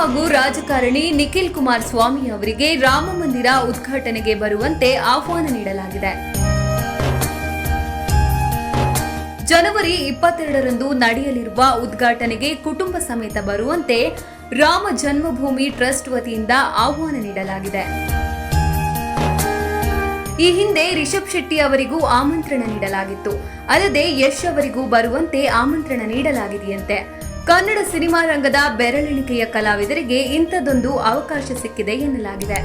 ರಾಜಕಾರಣಿ ನಿಖಿಲ್ ಕುಮಾರ್ ಸ್ವಾಮಿ ಅವರಿಗೆ ರಾಮ ಮಂದಿರ ಉದ್ಘಾಟನೆಗೆ ಬರುವಂತೆ ಆಹ್ವಾನ ನೀಡಲಾಗಿದೆ. ಜನವರಿ ಇಪ್ಪತ್ತೆರಡರಂದು ನಡೆಯಲಿರುವ ಉದ್ಘಾಟನೆಗೆ ಕುಟುಂಬ ಸಮೇತ ಬರುವಂತೆ ರಾಮ ಜನ್ಮಭೂಮಿ ಟ್ರಸ್ಟ್ ವತಿಯಿಂದ ಆಹ್ವಾನ ನೀಡಲಾಗಿದೆ. ಈ ಹಿಂದೆ ರಿಷಬ್ ಶೆಟ್ಟಿ ಅವರಿಗೂ ಆಮಂತ್ರಣ ನೀಡಲಾಗಿತ್ತು. ಅಲ್ಲದೆ ಯಶ್ ಅವರಿಗೂ ಬರುವಂತೆ ಆಮಂತ್ರಣ ನೀಡಲಾಗಿದೆಯಂತೆ. ಕನ್ನಡ ಸಿನಿಮಾ ರಂಗದ ಬೆರಳೆಣಿಕೆಯ ಕಲಾವಿದರಿಗೆ ಇಂಥದ್ದೊಂದು ಅವಕಾಶ ಸಿಕ್ಕಿದೆ ಎನ್ನಲಾಗಿದೆ.